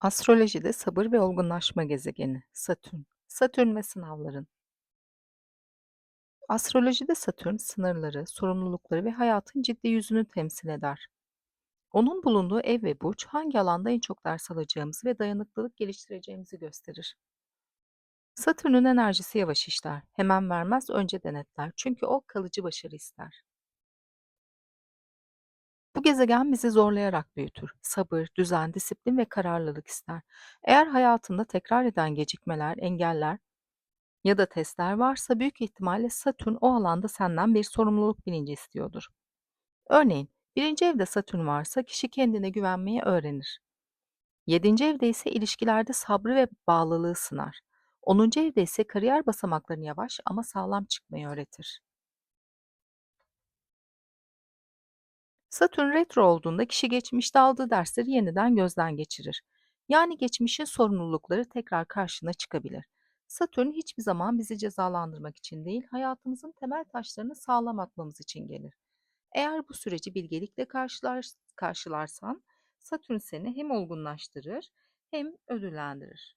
Astrolojide sabır ve olgunlaşma gezegeni Satürn. Satürn ve sınavların. Astrolojide Satürn sınırları, sorumlulukları ve hayatın ciddi yüzünü temsil eder. Onun bulunduğu ev ve burç hangi alanda en çok ders alacağımızı ve dayanıklılık geliştireceğimizi gösterir. Satürn'ün enerjisi yavaş işler. Hemen vermez, önce denetler. Çünkü o kalıcı başarı ister. Bu gezegen bizi zorlayarak büyütür. Sabır, düzen, disiplin ve kararlılık ister. Eğer hayatında tekrar eden gecikmeler, engeller ya da testler varsa büyük ihtimalle Satürn o alanda senden bir sorumluluk bilinci istiyordur. Örneğin birinci evde Satürn varsa kişi kendine güvenmeyi öğrenir. Yedinci evde ise ilişkilerde sabrı ve bağlılığı sınar. Onuncu evde ise kariyer basamaklarını yavaş ama sağlam çıkmayı öğretir. Satürn retro olduğunda kişi geçmişte aldığı dersleri yeniden gözden geçirir. Yani geçmişin sorumlulukları tekrar karşına çıkabilir. Satürn hiçbir zaman bizi cezalandırmak için değil, hayatımızın temel taşlarını sağlam atmamız için gelir. Eğer bu süreci bilgelikle karşılar, karşılarsan, Satürn seni hem olgunlaştırır hem ödüllendirir.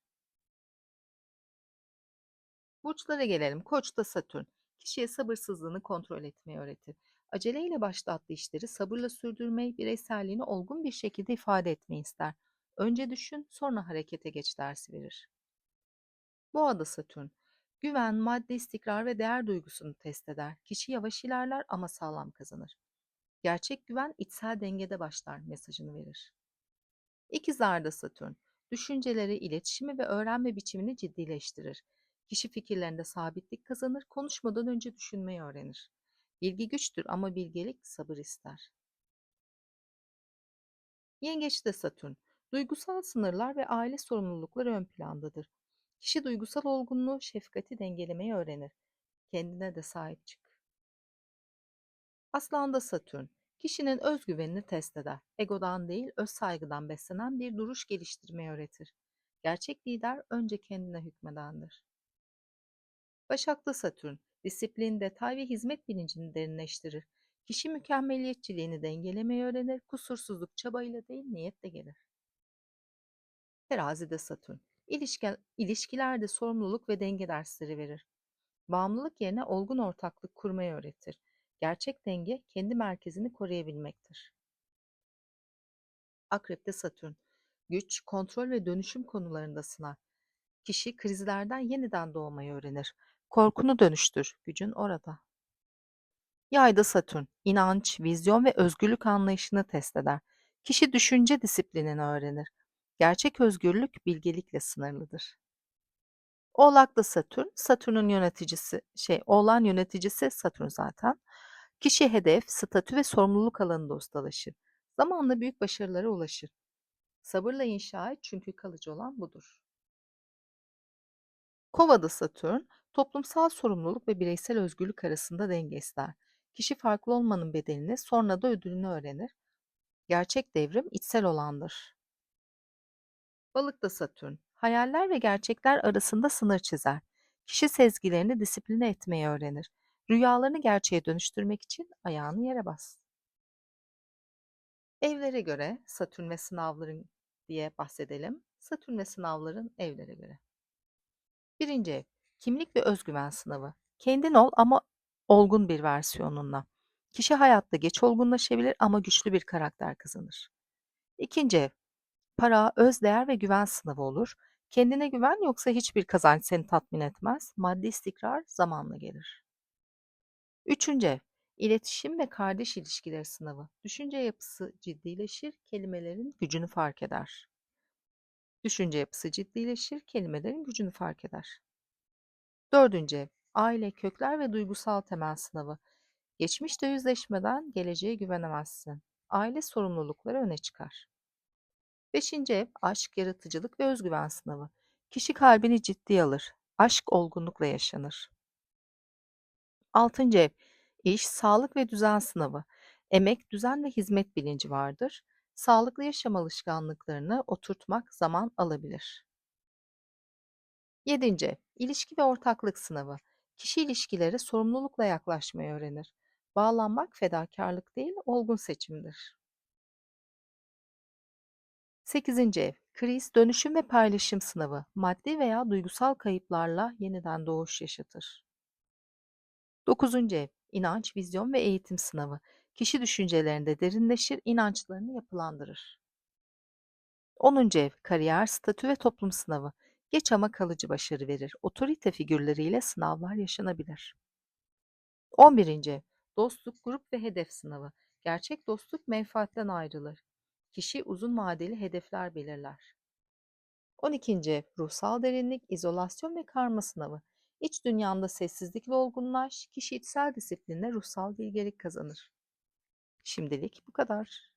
Burçlara gelelim. Koç'ta Satürn. Kişiye sabırsızlığını kontrol etmeyi öğretir. Aceleyle başlattığı işleri sabırla sürdürmeyi, bireyselliğini olgun bir şekilde ifade etmeyi ister. Önce düşün, sonra harekete geç dersi verir. Boğada Satürn. Güven, madde istikrar ve değer duygusunu test eder. Kişi yavaş ilerler ama sağlam kazanır. Gerçek güven içsel dengede başlar mesajını verir. İkizlerde Satürn. Düşünceleri, iletişimi ve öğrenme biçimini ciddileştirir. Kişi fikirlerinde sabitlik kazanır, konuşmadan önce düşünmeyi öğrenir. Bilgi güçtür ama bilgelik sabır ister. Yengeçte Satürn. Duygusal sınırlar ve aile sorumlulukları ön plandadır. Kişi duygusal olgunluğu, şefkati dengelemeyi öğrenir. Kendine de sahip çık. Aslan'da Satürn. Kişinin özgüvenini test eder. Egodan değil, öz saygıdan beslenen bir duruş geliştirmeyi öğretir. Gerçek lider önce kendine hükmedendir. Başak'ta Satürn. Disiplin, detay ve hizmet bilincini derinleştirir. Kişi mükemmeliyetçiliğini dengelemeyi öğrenir. Kusursuzluk çabayla değil, niyetle gelir. Terazide Satürn. İlişki, ilişkilerde sorumluluk ve denge dersleri verir. Bağımlılık yerine olgun ortaklık kurmayı öğretir. Gerçek denge kendi merkezini koruyabilmektir. Akrep'te Satürn. Güç, kontrol ve dönüşüm konularında sınar. Kişi krizlerden yeniden doğmayı öğrenir. Korkunu dönüştür, gücün orada. Yayda Satürn, inanç, vizyon ve özgürlük anlayışını test eder. Kişi düşünce disiplinini öğrenir. Gerçek özgürlük bilgelikle sınırlıdır. Oğlak'ta Satürn, Satürn'ün yöneticisi, şey, Oğlan yöneticisi Satürn zaten. Kişi hedef, statü ve sorumluluk alanında ustalaşır. Zamanla büyük başarılara ulaşır. Sabırla inşa et çünkü kalıcı olan budur. Kova'da Satürn, toplumsal sorumluluk ve bireysel özgürlük arasında denge ister. Kişi farklı olmanın bedelini sonra da ödülünü öğrenir. Gerçek devrim içsel olandır. Balıkta Satürn, hayaller ve gerçekler arasında sınır çizer. Kişi sezgilerini disipline etmeyi öğrenir. Rüyalarını gerçeğe dönüştürmek için ayağını yere bas. Evlere göre Satürn ve sınavların diye bahsedelim. Satürn ve sınavların evlere göre. Birinci ev, kimlik ve özgüven sınavı. Kendin ol ama olgun bir versiyonunla. Kişi hayatta geç olgunlaşabilir ama güçlü bir karakter kazanır. İkinci ev, para, özdeğer ve güven sınavı olur. Kendine güven yoksa hiçbir kazanç seni tatmin etmez. Maddi istikrar zamanla gelir. Üçüncü ev, iletişim ve kardeş ilişkileri sınavı. Düşünce yapısı ciddileşir, kelimelerin gücünü fark eder. Düşünce yapısı ciddileşir, kelimelerin gücünü fark eder. Dördüncü aile, kökler ve duygusal temel sınavı. Geçmişte yüzleşmeden geleceğe güvenemezsin. Aile sorumlulukları öne çıkar. Beşinci aşk, yaratıcılık ve özgüven sınavı. Kişi kalbini ciddiye alır. Aşk olgunlukla yaşanır. Altıncı iş, sağlık ve düzen sınavı. Emek, düzen ve hizmet bilinci vardır. Sağlıklı yaşam alışkanlıklarını oturtmak zaman alabilir. 7. İlişki ve ortaklık sınavı. Kişi ilişkilere sorumlulukla yaklaşmayı öğrenir. Bağlanmak fedakarlık değil, olgun seçimdir. 8. ev. Kriz, dönüşüm ve paylaşım sınavı, maddi veya duygusal kayıplarla yeniden doğuş yaşatır. 9. ev, inanç, vizyon ve eğitim sınavı. Kişi düşüncelerinde derinleşir, inançlarını yapılandırır. 10. ev, kariyer, statü ve toplum sınavı. Geç ama kalıcı başarı verir. Otorite figürleriyle sınavlar yaşanabilir. 11. ev, dostluk, grup ve hedef sınavı. Gerçek dostluk menfaatten ayrılır. Kişi uzun vadeli hedefler belirler. 12. ev, ruhsal derinlik, izolasyon ve karma sınavı. İç dünyanda sessizlikle olgunlaş, kişi içsel disiplinle ruhsal bilgelik kazanır. Şimdilik bu kadar.